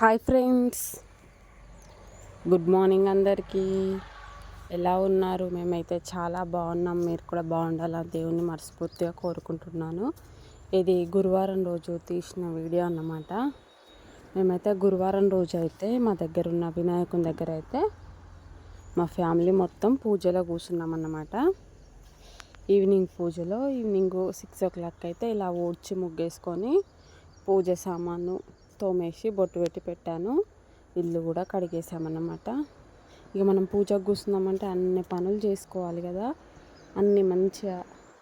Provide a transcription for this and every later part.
Hi friends. Good morning అందరికీ. ఎలా ఉన్నారు? మేమైతే చాలా బాగున్నాం. మీరు కూడా బాగుండాలని దేవుణ్ణి మనస్ఫూర్తిగా కోరుకుంటున్నాను. ఇది గురువారం రోజు తీసిన వీడియో అన్నమాట. మేమైతే గురువారం రోజు అయితే మా దగ్గర ఉన్న వినాయకుని దగ్గర అయితే మా ఫ్యామిలీ మొత్తం పూజలో కూర్చున్నాం అన్నమాట. ఈవినింగ్ పూజలో ఈవినింగ్ సిక్స్ ఓ క్లాక్ అయితే ఇలా ఊడ్చి ముగ్గేసుకొని పూజ సామాను తోమేసి బొట్టు పెట్టి పెట్టాను. ఇల్లు కూడా కడిగేసామన్నమాట ఇక మనం పూజకు కూర్చున్నామంటే అన్ని పనులు చేసుకోవాలి కదా. అన్నీ మంచిగా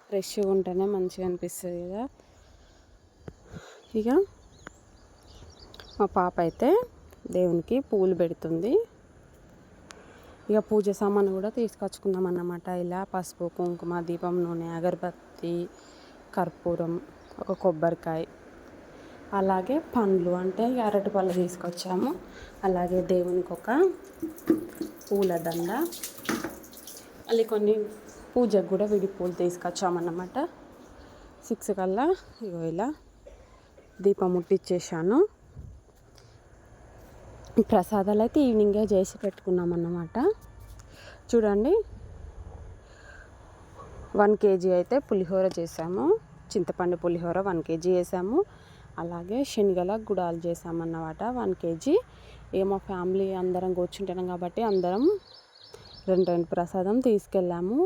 ఫ్రెష్గా ఉంటేనే మంచిగా అనిపిస్తుంది కదా. ఇక మా పాప అయితే దేవునికి పూలు పెడుతుంది. ఇక పూజ సామాను కూడా తీసుకొచ్చుకుందాం అన్నమాట ఇలా పసుపు కుంకుమ దీపం నూనె అగరబత్తి కర్పూరం ఒక కొబ్బరికాయ అలాగే పండ్లు అంటే అరటి పళ్ళు తీసుకొచ్చాము. అలాగే దేవునికి ఒక పూలదండ. మళ్ళీ కొన్ని పూజకు కూడా విడి పూలు తీసుకొచ్చామన్నమాట. సిక్స్ కల్లా ఇగో ఇలా దీపం ముట్టించేసాను ప్రసాదాలు అయితే ఈవినింగే చేసి పెట్టుకున్నాం అన్నమాట చూడండి. వన్ కేజీ అయితే పులిహోర చేసాము. చింతపండు పులిహోర వన్ కేజీ వేసాము. అలాగే శనగల గుడాలు చేసామన్నమాట వన్ కేజీ. ఇక మా ఫ్యామిలీ అందరం కూర్చుంటున్నాం కాబట్టి అందరం రెండు రెండు ప్రసాదం తీసుకెళ్ళాము.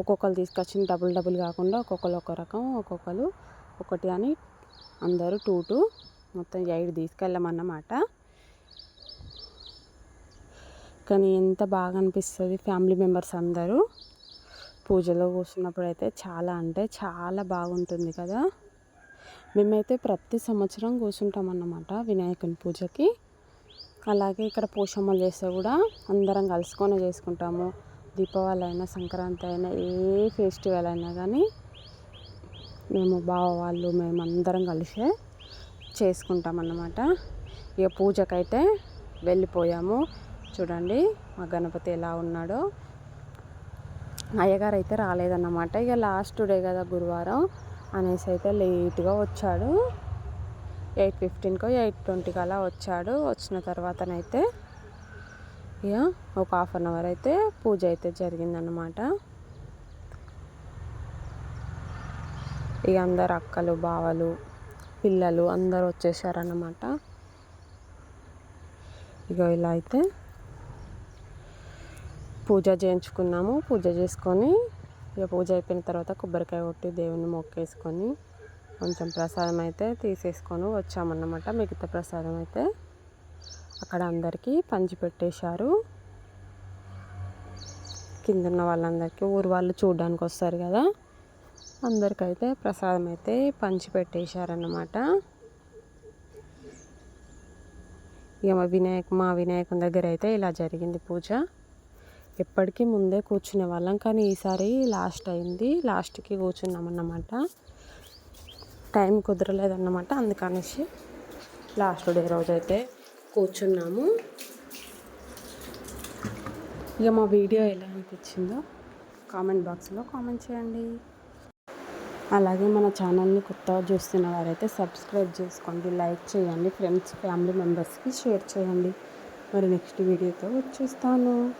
ఒక్కొక్కరు తీసుకొచ్చిన డబుల్ డబుల్ కాకుండా ఒక్కొక్కరు ఒక రకం ఒక్కొక్కరు ఒకటి అని అందరూ టూ టూ మొత్తం ఎయిట్ తీసుకెళ్ళామన్నమాట. కానీ ఎంత బాగా అనిపిస్తుంది ఫ్యామిలీ మెంబర్స్ అందరూ. పూజలో కూర్చున్నప్పుడు అయితే చాలా అంటే చాలా బాగుంటుంది కదా. మేమైతే ప్రతి సంవత్సరం కూర్చుంటాం అన్నమాట వినాయకుని పూజకి. అలాగే ఇక్కడ పోషమ్మలు చేస్తే కూడా అందరం కలుసుకొని చేసుకుంటాము. దీపావళి అయినా సంక్రాంతి అయినా ఏ ఫెస్టివల్ అయినా కానీ మేము బావ వాళ్ళు మేము అందరం కలిసే చేసుకుంటాం అన్నమాట. ఇక పూజకైతే వెళ్ళిపోయాము. చూడండి మా గణపతి ఎలా ఉన్నాడో. అయ్యగారు అయితే రాలేదన్నమాట. ఇక లాస్ట్ డే కదా గురువారం. అనేసి అయితే లేట్గా వచ్చాడు. ఎయిట్ ఫిఫ్టీన్కో ఎయిట్ ట్వంటీకి అలా వచ్చాడు. వచ్చిన తర్వాతనైతే ఇక ఒక హాఫ్ అన్ అవర్ అయితే పూజ అయితే జరిగిందనమాట ఇక అందరు అక్కలు బావలు పిల్లలు అందరు వచ్చేసారన్నమాట. ఇక ఇలా అయితే పూజ చేయించుకున్నాము. పూజ చేసుకొని ఇక పూజ అయిపోయిన తర్వాత కొబ్బరికాయ కొట్టి దేవుని మొక్కేసుకొని కొంచెం ప్రసాదం అయితే తీసేసుకొని వచ్చామన్నమాట. మిగతా ప్రసాదం అయితే అక్కడ అందరికీ పంచి పెట్టేశారు కింద ఉన్న వాళ్ళందరికీ ఊరు వాళ్ళు చూడడానికి వస్తారు కదా అందరికైతే ప్రసాదం అయితే పంచిపెట్టేశారన్నమాట. ఇక మా వినాయక మా వినాయకుని దగ్గర అయితే ఇలా జరిగింది పూజ. ఎప్పటికీ ముందే కూర్చునే వాళ్ళం. కానీ ఈసారి లాస్ట్ అయింది. లాస్ట్కి కూర్చున్నామన్నమాట. టైం కుదరలేదన్నమాట. అందుకనేసి లాస్ట్ డే రోజైతే కూర్చున్నాము. ఇక మా వీడియో ఎలా అనిపించిందో కామెంట్ బాక్స్లో కామెంట్ చేయండి. అలాగే మన ఛానల్ని కొత్తగా చూస్తున్న వారైతే సబ్స్క్రైబ్ చేసుకోండి లైక్ చేయండి ఫ్రెండ్స్ ఫ్యామిలీ మెంబర్స్కి షేర్ చేయండి. మరి నెక్స్ట్ వీడియోతో వచ్చేస్తాను.